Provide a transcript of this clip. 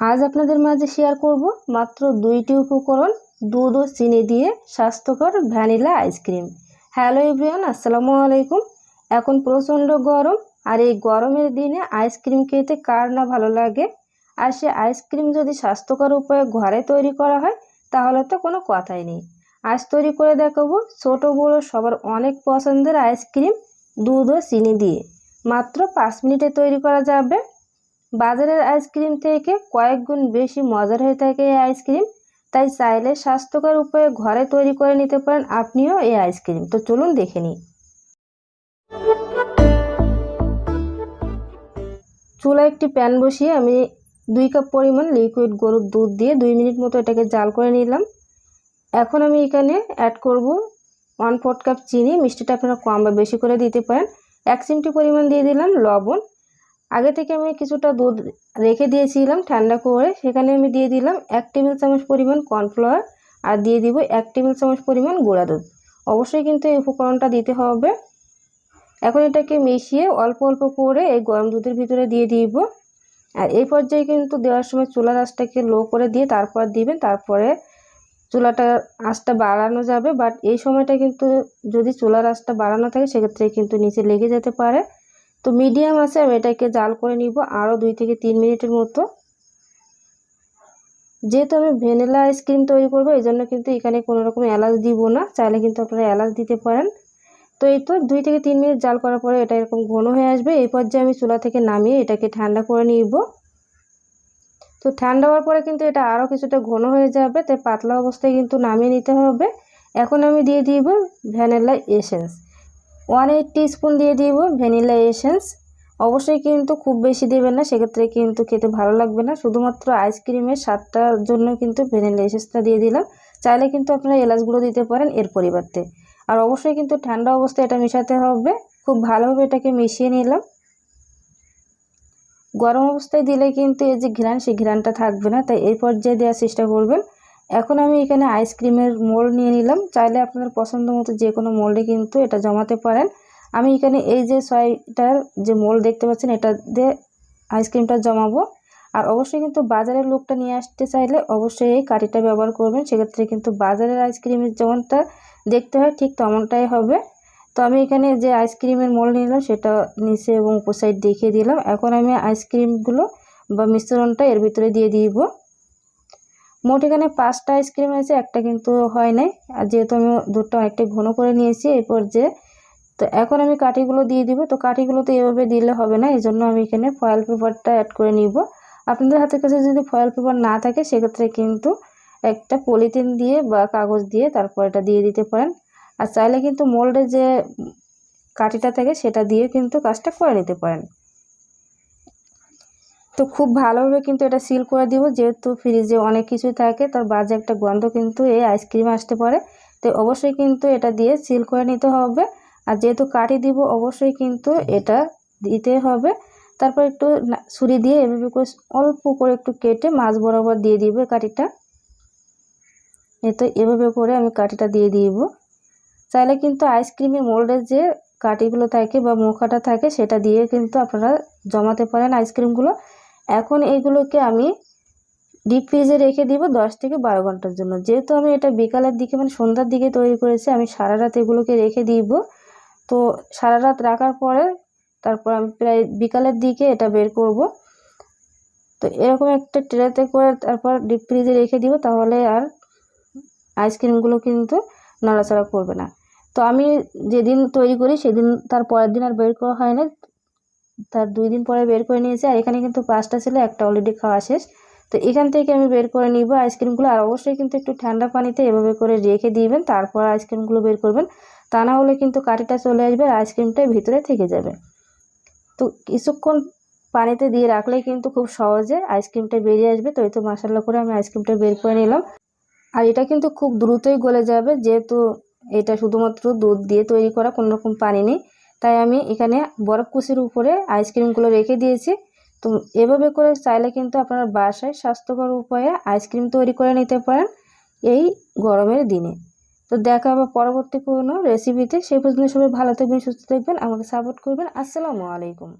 আজ আপনাদের মাঝে শেয়ার করব মাত্র দুইটি উপকরণ, দুধ ও চিনি দিয়ে স্বাস্থ্যকর ভ্যানিলা আইসক্রিম হ্যালো এভরিওয়ান আসসালামু আলাইকুম। এখন প্রচণ্ড গরম, আর এই গরমের দিনে আইসক্রিম খেতে কার না ভালো লাগে? আর সে আইসক্রিম যদি স্বাস্থ্যকর উপায়ে ঘরে তৈরি করা হয়, তাহলে তো কোনো কথাই নেই। আজ তৈরি করে দেখাবো ছোট বড় সবার অনেক পছন্দের আইসক্রিম দুধ ও চিনি দিয়ে। মাত্র পাঁচ মিনিটে তৈরি করা যাবে। বাজারের আইসক্রিম থেকে কয়েক গুণ বেশি মজার হয়ে থাকে এই আইসক্রিম, তাই চাইলে স্বাস্থ্যকর উপায়ে ঘরে তৈরি করে নিতে পারেন আপনিও এই আইসক্রিম। তো চলুন দেখে নিই। চুলা একটি প্যান বসিয়ে আমি দুই কাপ পরিমাণ লিকুইড গরুর দুধ দিয়ে দুই মিনিট মতো এটাকে জাল করে নিলাম। এখন আমি এখানে অ্যাড করব ওয়ান ফোর্থ কাপ চিনি। মিষ্টিটা আপনারা কম বা বেশি করে দিতে পারেন। এক চিমটি পরিমাণ দিয়ে দিলাম লবণ। আগে থেকে আমি কিছুটা দুধ রেখে দিয়েছিলাম ঠান্ডা করে। সেখানে আমি দিয়ে দিলাম এক টেবিল চামচ পরিমাণ কর্নফ্লাওয়ার আর দিয়ে দিব এক টেবিল চামচ পরিমাণ গুঁড়া দুধ। অবশ্যই কিন্তু এই উপকরণটা দিতে হবে। এখন এটাকে মিশিয়ে অল্প অল্প করে এই গরম দুধের ভিতরে দিয়ে দিব। আর এই পর্যায়ে কিন্তু দেওয়ার সময় চুলার আঁচটাকে লো করে দিয়ে তারপর দিবেন। তারপরে চুলাটা আঁচটা বাড়ানো যাবে। বাট এই সময়টা কিন্তু যদি চুলার আঁচটা বাড়ানো থাকে, সেক্ষেত্রে কিন্তু নিচে লেগে যেতে পারে। তো মিডিয়াম আছে, আমি এটাকে জাল করে নিব আরও দুই থেকে তিন মিনিটের মতো। যেহেতু আমি ভ্যানিলা আইসক্রিম তৈরি করব, এই জন্য কিন্তু এখানে কোনো রকম এলাচ দিব না, চাইলে কিন্তু আপনারা এলাচ দিতে পারেন। তো এই তো দুই থেকে তিন মিনিট জাল করার পরে এটা এরকম ঘন হয়ে আসবে। এই পর্যায়ে আমি চুলা থেকে নামিয়ে এটাকে ঠান্ডা করে নিব। তো ঠান্ডা হওয়ার পরে কিন্তু এটা আরও কিছুটা ঘন হয়ে যাবে, তাই পাতলা অবস্থায় কিন্তু নামিয়ে নিতে হবে। এখন আমি দিয়ে দিব vanilla essence one eight spoon দিয়ে দিব ভ্যানিলা এসেন্স। অবশ্যই কিন্তু খুব বেশি দেবেন না, সেক্ষেত্রে কিন্তু খেতে ভালো লাগবে না। শুধুমাত্র আইসক্রিমের স্বাদটার জন্য কিন্তু ভ্যানিলা এসেন্সটা দিয়ে দিলাম। চাইলে কিন্তু আপনারা এলাচগুলো দিতে পারেন এর পরিবর্তে। আর অবশ্যই কিন্তু ঠান্ডা অবস্থায় এটা মেশাতে হবে। খুব ভালোভাবে এটাকে মিশিয়ে নিলাম। গরম অবস্থায় দিলে কিন্তু এই যে ঘ্রাণ, সেই ঘ্রাণটা থাকবে না। তাই এই পর্যায়ে দেওয়ার চেষ্টা করবেন। এখন আমি এখানে আইসক্রিমের মোল্ড নিয়ে নিলাম। চাইলে আপনাদের পছন্দ মতো যে কোনো মোল্ডে কিন্তু এটা জমাতে পারেন। আমি এখানে এই যে ছয়টার যে মোল্ড দেখতে পাচ্ছেন, এটা দিয়ে আইসক্রিমটা জমাবো। আর অবশ্যই কিন্তু বাজারের লোকটা নিয়ে আসতে চাইলে অবশ্যই এই কাঠিটা ব্যবহার করবেন। সেক্ষেত্রে কিন্তু বাজারের আইসক্রিমের যেমনটা দেখতে হয়, ঠিক তেমনটাই হবে। তো আমি এখানে যে আইসক্রিমের মোল্ড নিলাম, সেটা নিচে এবং উপর সাইড দেখিয়ে দিলাম। এখন আমি আইসক্রিমগুলো বা মিশ্রণটা এর ভিতরে দিয়ে দিব। মোট এখানে পাঁচটা আইসক্রিম আছে একটা কিন্তু হয় নাই। আর যেহেতু আমি দুধটা অনেকটা ঘন করে নিয়েছি এই পর্যায়ে তো এখন আমি কাঠিগুলো দিয়ে দিব। তো কাঠিগুলো তো এভাবে দিলে হবে না এই জন্য আমি এখানে ফয়েল পেপারটা অ্যাড করে নিব। আপনাদের হাতের কাছে যদি ফয়েল পেপার না থাকে, সেক্ষেত্রে কিন্তু একটা পলিথিন দিয়ে বা কাগজ দিয়ে তারপর এটা দিয়ে দিতে পারেন। আর চাইলে কিন্তু মোল্ডে যে কাঠিটা থাকে, সেটা দিয়ে কিন্তু কাজটা করে নিতে পারেন। তো খুব ভালোভাবে কিন্তু এটা সিল করে দিব। যেহেতু ফ্রিজে অনেক কিছুই থাকে, তার বাজে একটা গন্ধ কিন্তু এই আইসক্রিম আসতে পারে। তো অবশ্যই কিন্তু এটা দিয়ে সিল করে নিতে হবে। আর যেহেতু কাটি দিব, অবশ্যই কিন্তু এটা দিতে হবে। তারপর একটু ছুরি দিয়ে এভাবে করে অল্প করে একটু কেটে মাছ বরাবর দিয়ে দিব কাঠিটা। এতো এভাবে করে আমি কাঠিটা দিয়ে দিব। চাইলে কিন্তু আইসক্রিমের মোল্ডের যে কাঠিগুলো থাকে বা মুখাটা থাকে, সেটা দিয়ে কিন্তু আপনারা জমাতে পারেন আইসক্রিমগুলো এখন এইগুলোকে আমি ডিপ ফ্রিজে রেখে দিব দশ থেকে বারো ঘণ্টার জন্য। যেহেতু আমি এটা বিকালের দিকে মানে সন্ধ্যার দিকে তৈরি করেছি, আমি সারা রাত এগুলোকে রেখে দিব। তো সারা রাত রাখার পরে তারপর আমি প্রায় বিকালের দিকে এটা বের করব। তো এরকম একটা ট্রেতে করে তারপর ডিপ ফ্রিজে রেখে দিব, তাহলে আর আইসক্রিমগুলো কিন্তু নড়াচড়া করবে না। তো আমি যেদিন তৈরি করি, সেদিন তার পরের দিন আর বের করা হয় না। তার দুই দিন পরে বের করে নিয়েছি। আর এখানে কিন্তু পাঁচটা ছিল, একটা অলরেডি খাওয়া শেষ। তো এখান থেকে আমি বের করে নিব আইসক্রিমগুলো। আর অবশ্যই কিন্তু একটু ঠান্ডা পানিতে এভাবে করে রেখে দিবেন, তারপর আইসক্রিমগুলো বের করবেন। তা না হলে কিন্তু কাঠিটা চলে আসবে আর আইসক্রিমটা ভিতরে থেকে যাবে। তো কিছুক্ষণ পানিতে দিয়ে রাখলে কিন্তু খুব সহজে আইসক্রিমটা বেরিয়ে আসবে। তো এই তো মশালা করে আমি আইসক্রিমটা বের করে নিলাম। আর এটা কিন্তু খুব দ্রুতই গলে যাবে, যেহেতু এটা শুধুমাত্র দুধ দিয়ে তৈরি করা কোনো রকম পানি নেই। তাই আমি এখানে বরফ কুচির উপরে আইসক্রিমগুলো রেখে দিয়েছি। তো এভাবে করে চাইলে কিন্তু আপনারা বাসায় স্বাস্থ্যকর উপায়ে আইসক্রিম তৈরি করে নিতে পারেন এই গরমের দিনে। তো দেখা হবে পরবর্তী কোনো রেসিপিতে সেই পর্যন্ত সবাই ভালো থাকবেন, সুস্থ থাকবেন, আমাকে সাপোর্ট করবেন। আসসালামু আলাইকুম।